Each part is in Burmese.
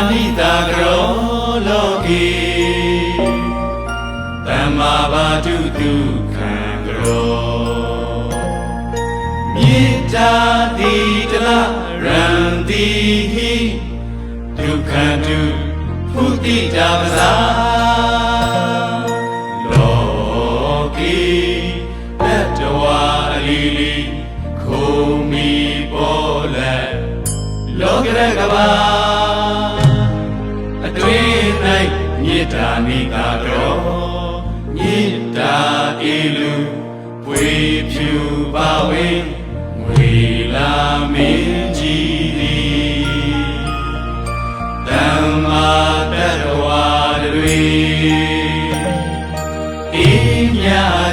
ကရောလောကီတမ္မာဘာတုတုခံကရောမေတ္တာတိတလရန္တိဟိဒုက္ခတုဖုတိတာပဇာလောကီတတဝါအလီလီခုံမီပေါ်လက်လောကရကဘာ တ္တာနိကာတော်မေတ္တာအေလူပွေဖြူပါဝေငွေလာမင်းကြီးသည်တမ္မာတတဝါတွေအေးမြ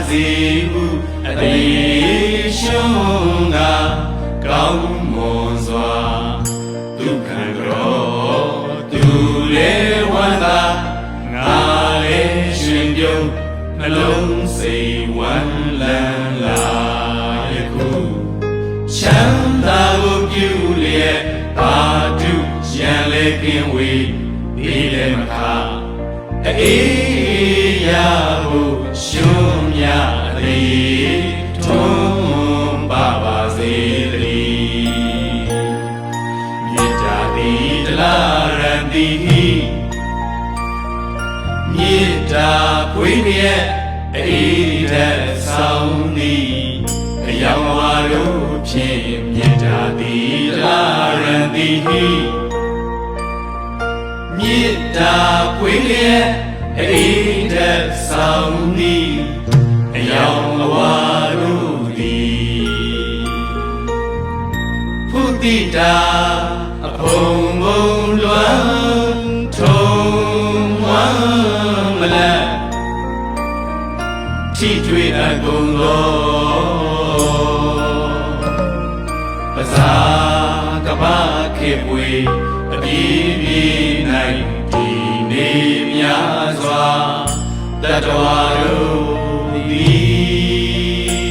စေဟုအသေးရှုံးကကောင်းမွန်စွာဒုက္ခရော နှလုံးစိတ်ဝမ်းလန်းလာယခုချမ်းသာကိုပြုလျက်ဘာတုရန်လေကင်းဝေးဒီလည်းမခအေးရဖို့ရှုံးမြသည်ထုံးပါပါစေတည်းမြေတာတိတလားရန်တိဟိမေတ္တာ ပွေးလျက်အေးတဲ့ဆောင်သည်အယောင်ဝါတို့ဖြင့်မေတ္တာတိလာရန်တိဟိမေတ္တာပွေးလျက်အေးတဲ့ဆောင်သည်အယောင်ဝါတို့သည်ဖုတိတာအဖုံဖုံလွမ်း ထိတွေ့အကုန်သောပဇာကဘာခေပွေအပြည့်ပြည့်၌ဒီနေများစွာတတဝါတို့